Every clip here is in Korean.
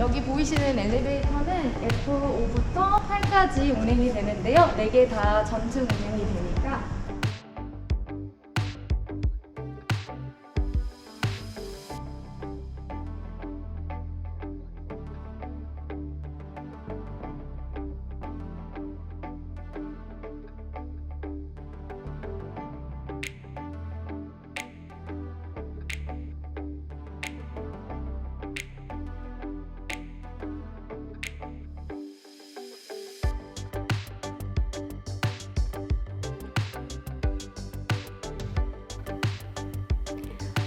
여기 보이시는 엘리베이터는 F5부터 8까지 운행이 되는데요. 4개 다 전층 운행이 되니까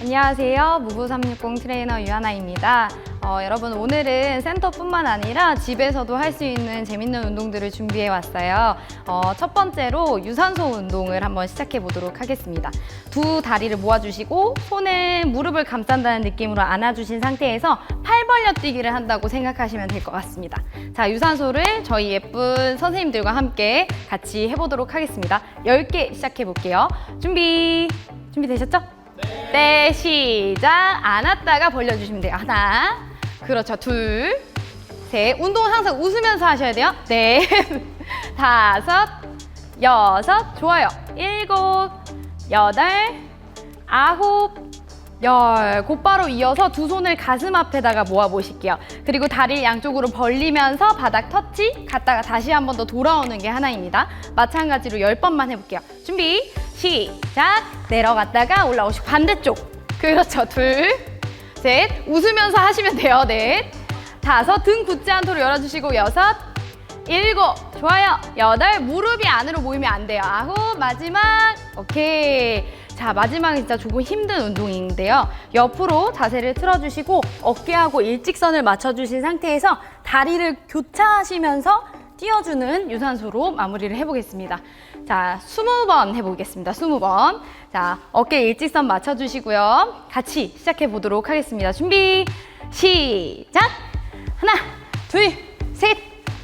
안녕하세요. 무브 360 트레이너 유하나입니다. 어, 여러분 오늘은 센터뿐만 아니라 집에서도 할 수 있는 재밌는 운동들을 준비해 왔어요. 어, 첫 번째로 유산소 운동을 한번 시작해 보도록 하겠습니다. 두 다리를 모아주시고 손을 무릎을 감싼다는 느낌으로 안아주신 상태에서 팔 벌려 뛰기를 한다고 생각하시면 될 것 같습니다. 자, 유산소를 저희 예쁜 선생님들과 함께 같이 해보도록 하겠습니다. 10개 시작해 볼게요. 준비, 준비되셨죠? 네, 시작. 안았다가 벌려주시면 돼요. 하나, 그렇죠. 둘, 셋. 운동은 항상 웃으면서 하셔야 돼요. 네, 다섯, 여섯, 좋아요. 일곱, 여덟, 아홉, 열. 곧바로 이어서 두 손을 가슴 앞에다가 모아 보실게요. 그리고 다리를 양쪽으로 벌리면서 바닥 터치, 갔다가 다시 한 번 더 돌아오는 게 하나입니다. 마찬가지로 열 번만 해볼게요. 준비, 시작. 내려갔다가 올라오시고 반대쪽. 그렇죠. 둘, 셋. 웃으면서 하시면 돼요. 넷, 다섯. 등 굳지 않도록 열어주시고 여섯, 일곱. 좋아요. 여덟. 무릎이 안으로 모이면 안 돼요. 아홉. 마지막. 오케이. 자, 마지막은 진짜 조금 힘든 운동인데요. 옆으로 자세를 틀어주시고 어깨하고 일직선을 맞춰주신 상태에서 다리를 교차하시면서 띄워주는 유산소로 마무리를 해보겠습니다. 자, 20번 해보겠습니다. 20번. 자, 어깨 일직선 맞춰주시고요. 같이 시작해 보도록 하겠습니다. 준비, 시작! 하나, 둘, 셋,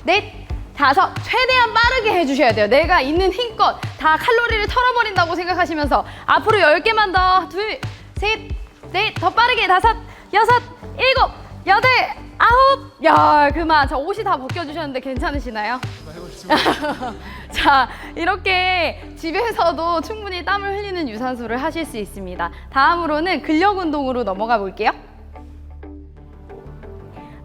넷, 다섯. 최대한 빠르게 해주셔야 돼요. 내가 있는 힘껏 다 칼로리를 털어버린다고 생각하시면서 앞으로 열 개만 더. 둘, 셋, 넷, 더 빠르게. 다섯, 여섯, 일곱, 여덟, 아홉, 열. 그만. 자, 옷이 다 벗겨주셨는데 괜찮으시나요? 자, 이렇게 집에서도 충분히 땀을 흘리는 유산소를 하실 수 있습니다. 다음으로는 근력 운동으로 넘어가 볼게요.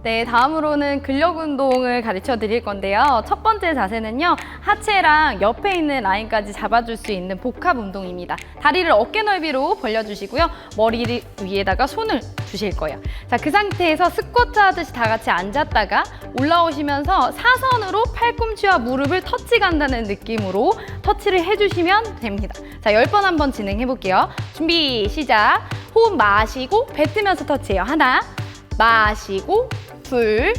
네, 다음으로는 근력 운동을 가르쳐 드릴 건데요. 첫 번째 자세는요, 하체랑 옆에 있는 라인까지 잡아줄 수 있는 복합 운동입니다. 다리를 어깨 넓이로 벌려주시고요. 머리 위에다가 손을 주실 거예요. 자, 그 상태에서 스쿼트 하듯이 다 같이 앉았다가 올라오시면서 사선으로 팔꿈치와 무릎을 터치 간다는 느낌으로 터치를 해주시면 됩니다. 자, 열 번 한번 진행해 볼게요. 준비, 시작. 호흡 마시고 뱉으면서 터치해요. 하나, 마시고 둘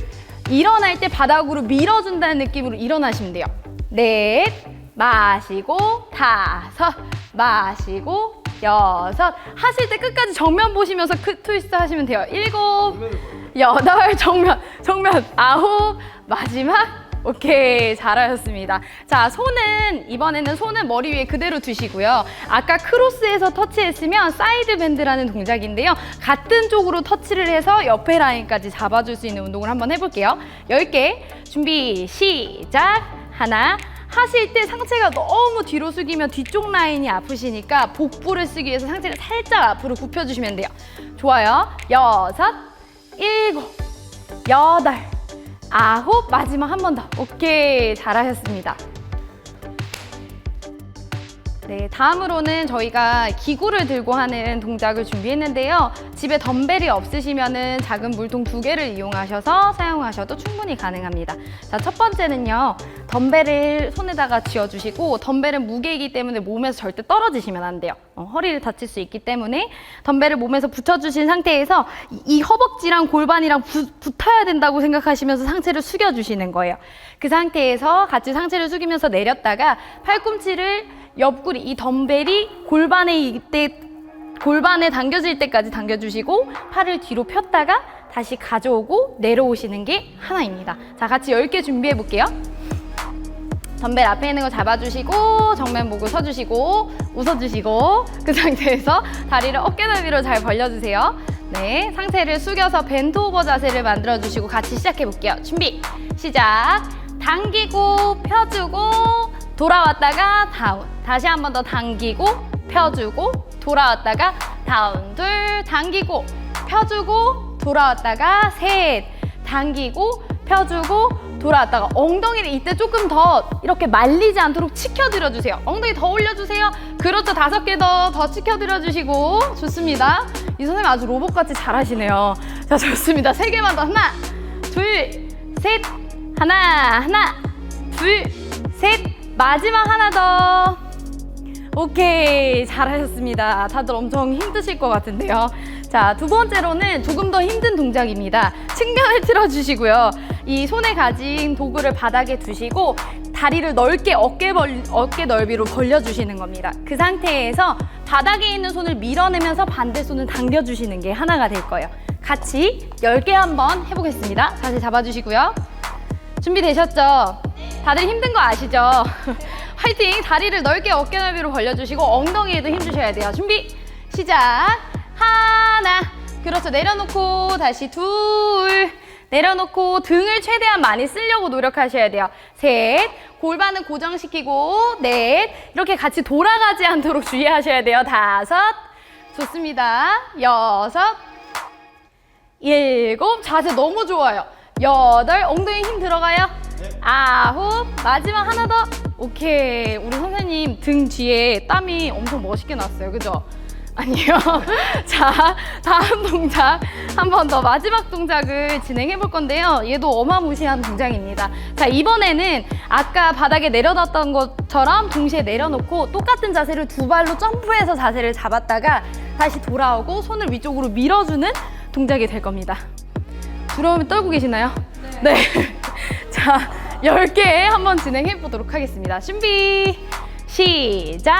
일어날 때 바닥으로 밀어준다는 느낌으로 일어나시면 돼요. 넷 마시고 다섯 마시고 여섯. 하실 때 끝까지 정면 보시면서 크 트위스트 하시면 돼요. 일곱 여덟 정면 정면 아홉 마지막 오케이 잘하셨습니다. 자 손은 이번에는 손은 머리 위에 그대로 두시고요. 아까 크로스에서 터치했으면 사이드 밴드라는 동작인데요. 같은 쪽으로 터치를 해서 옆에 라인까지 잡아줄 수 있는 운동을 한번 해볼게요. 10개 준비 시작. 하나 하실 때 상체가 너무 뒤로 숙이면 뒤쪽 라인이 아프시니까 복부를 쓰기 위해서 상체를 살짝 앞으로 굽혀주시면 돼요. 좋아요. 여섯 일곱 여덟 아홉 마지막 한 번 더. 오케이 잘하셨습니다 네 다음으로는 저희가 기구를 들고 하는 동작을 준비했는데요. 집에 덤벨이 없으시면은 작은 물통 두 개를 이용하셔서 사용하셔도 충분히 가능합니다. 자 첫 번째는요. 덤벨을 손에다가 쥐어주시고 덤벨은 무게이기 때문에 몸에서 절대 떨어지시면 안 돼요. 어, 허리를 다칠 수 있기 때문에 덤벨을 몸에서 붙여주신 상태에서 이, 이 허벅지랑 골반이랑 부- 붙어야 된다고 생각하시면서 상체를 숙여주시는 거예요. 그 상태에서 같이 상체를 숙이면서 내렸다가 팔꿈치를 옆구리 이 덤벨이 골반에 이때 골반에 당겨질 때까지 당겨주시고 팔을 뒤로 폈다가 다시 가져오고 내려오시는 게 하나입니다. 자, 같이 10개 준비해 볼게요. 덤벨 앞에 있는 거 잡아주시고 정면 보고 서주시고 웃어주시고 그 상태에서 다리를 어깨 넓이로 잘 벌려주세요. 네, 상체를 숙여서 벤트 오버 자세를 만들어 주시고 같이 시작해 볼게요. 준비, 시작. 당기고 펴주고 돌아왔다가 다운. 다시 한 번 더 당기고 펴주고 돌아왔다가 다운. 둘, 당기고 펴주고 돌아왔다가 셋. 당기고 펴주고 돌아왔다가 엉덩이를 이때 조금 더 이렇게 말리지 않도록 치켜드려 주세요. 엉덩이 더 올려주세요. 그렇죠. 다섯 개 더 더 치켜드려 주시고 좋습니다. 이 선생님 아주 로봇같이 잘하시네요. 자 좋습니다. 세 개만 더 하나, 둘, 셋, 하나, 하나, 둘, 셋, 마지막 하나 더. 오케이 잘하셨습니다. 다들 엄청 힘드실 것 같은데요. 자, 두 번째로는 조금 더 힘든 동작입니다. 측면을 틀어주시고요. 이 손에 가진 도구를 바닥에 두시고 다리를 넓게 어깨, 벌, 어깨 넓이로 벌려주시는 겁니다. 그 상태에서 바닥에 있는 손을 밀어내면서 반대 손을 당겨주시는 게 하나가 될 거예요. 같이 10개 한번 해보겠습니다. 자세 잡아주시고요. 준비되셨죠? 다들 힘든 거 아시죠? 화이팅! 다리를 넓게 어깨 넓이로 벌려주시고 엉덩이에도 힘 주셔야 돼요. 준비! 시작! 하나 그렇죠. 내려놓고 다시 둘 내려놓고 등을 최대한 많이 쓰려고 노력하셔야 돼요. 셋 골반은 고정시키고 넷 이렇게 같이 돌아가지 않도록 주의하셔야 돼요. 다섯 좋습니다. 여섯 일곱 자세 너무 좋아요. 여덟 엉덩이 힘 들어가요. 아홉 마지막 하나 더. 오케이 우리 선생님 등 뒤에 땀이 엄청 멋있게 났어요. 그죠? 아니요. 자 다음 동작 한 번 더 마지막 동작을 진행해 볼 건데요. 얘도 어마무시한 동작입니다. 자 이번에는 아까 바닥에 내려놨던 것처럼 동시에 내려놓고 똑같은 자세를 두 발로 점프해서 자세를 잡았다가 다시 돌아오고 손을 위쪽으로 밀어주는 동작이 될 겁니다. 두려움이 떨고 계시나요? 네. 자, 10개 한번 진행해 보도록 하겠습니다. 준비, 시작.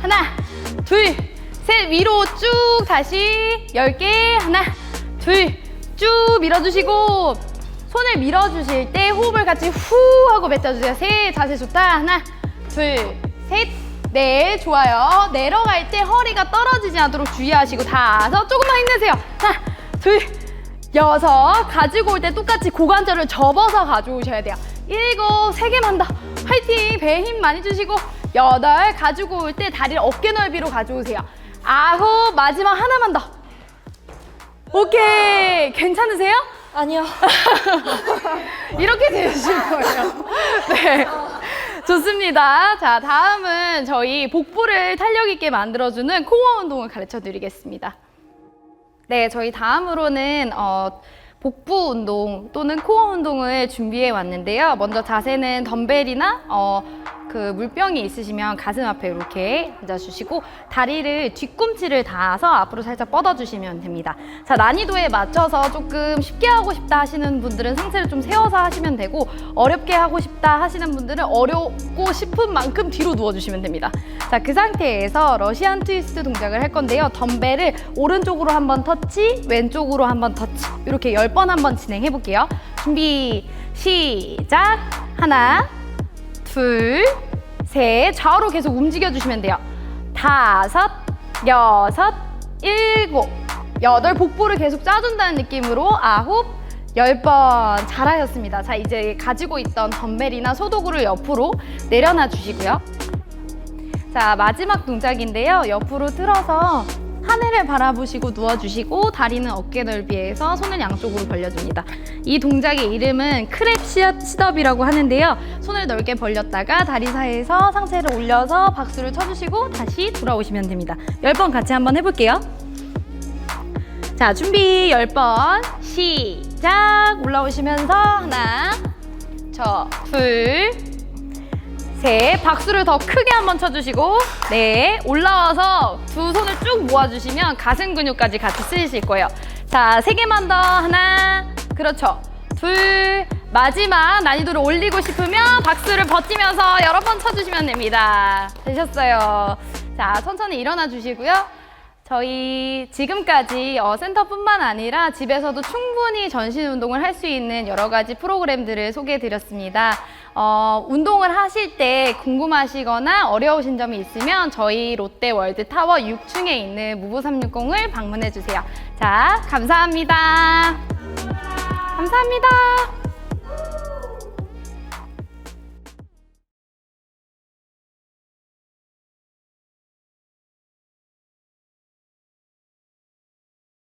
하나, 둘, 셋, 위로 쭉 다시 10개. 하나, 둘, 쭉 밀어주시고, 손을 밀어주실 때 호흡을 같이 후 하고 뱉어주세요. 셋, 자세 좋다. 하나, 둘, 셋, 네, 좋아요. 내려갈 때 허리가 떨어지지 않도록 주의하시고, 다섯, 조금만 힘내세요. 하나, 둘, 여섯 가지고 올 때 똑같이 고관절을 접어서 가져오셔야 돼요. 일곱 세 개만 더 화이팅 배에 힘 많이 주시고 여덟 가지고 올 때 다리를 어깨 넓이로 가져오세요. 아홉 마지막 하나만 더. 오케이 괜찮으세요? 아니요. 이렇게 되실 거예요. 네. 좋습니다. 자, 다음은 저희 복부를 탄력 있게 만들어주는 코어 운동을 가르쳐 드리겠습니다. 네, 저희 다음으로는 어, 복부 운동 또는 코어 운동을 준비해 왔는데요. 먼저 자세는 덤벨이나 어, 그 물병이 있으시면 가슴 앞에 이렇게 앉아주시고 다리를 뒤꿈치를 닿아서 앞으로 살짝 뻗어주시면 됩니다. 자, 난이도에 맞춰서 조금 쉽게 하고 싶다 하시는 분들은 상체를 좀 세워서 하시면 되고 어렵게 하고 싶다 하시는 분들은 어렵고 싶은 만큼 뒤로 누워주시면 됩니다. 자, 그 상태에서 러시안 트위스트 동작을 할 건데요. 덤벨을 오른쪽으로 한번 터치, 왼쪽으로 한번 터치 이렇게 10번 한번 진행해 볼게요. 준비, 시작! 하나, 둘, 셋. 좌우로 계속 움직여 주시면 돼요. 다섯, 여섯, 일곱, 여덟. 복부를 계속 짜준다는 느낌으로 아홉, 열 번. 잘하셨습니다. 자, 이제 가지고 있던 덤벨이나 소도구를 옆으로 내려놔 주시고요. 자, 마지막 동작인데요. 옆으로 틀어서 하늘을 바라보시고 누워주시고 다리는 어깨 넓이에서 손을 양쪽으로 벌려줍니다. 이 동작의 이름은 크랩 시업- 시덥이라고 하는데요. 손을 넓게 벌렸다가 다리 사이에서 상체를 올려서 박수를 쳐주시고 다시 돌아오시면 됩니다. 10번 같이 한번 해볼게요. 자, 준비 10번 시작 올라오시면서 하나 저, 둘, 셋, 박수를 더 크게 한번 쳐주시고, 네, 올라와서 두 손을 쭉 모아주시면 가슴 근육까지 같이 쓰실 거예요. 자, 세 개만 더, 하나, 그렇죠. 둘, 마지막 난이도를 올리고 싶으면 박수를 버티면서 여러 번 쳐주시면 됩니다. 되셨어요. 자, 천천히 일어나 주시고요. 저희 지금까지 어, 센터뿐만 아니라 집에서도 충분히 전신 운동을 할 수 있는 여러 가지 프로그램들을 소개해 드렸습니다. 어, 운동을 하실 때 궁금하시거나 어려우신 점이 있으면 저희 롯데 월드 타워 6층에 있는 무브 360을 방문해 주세요. 자, 감사합니다. 감사합니다.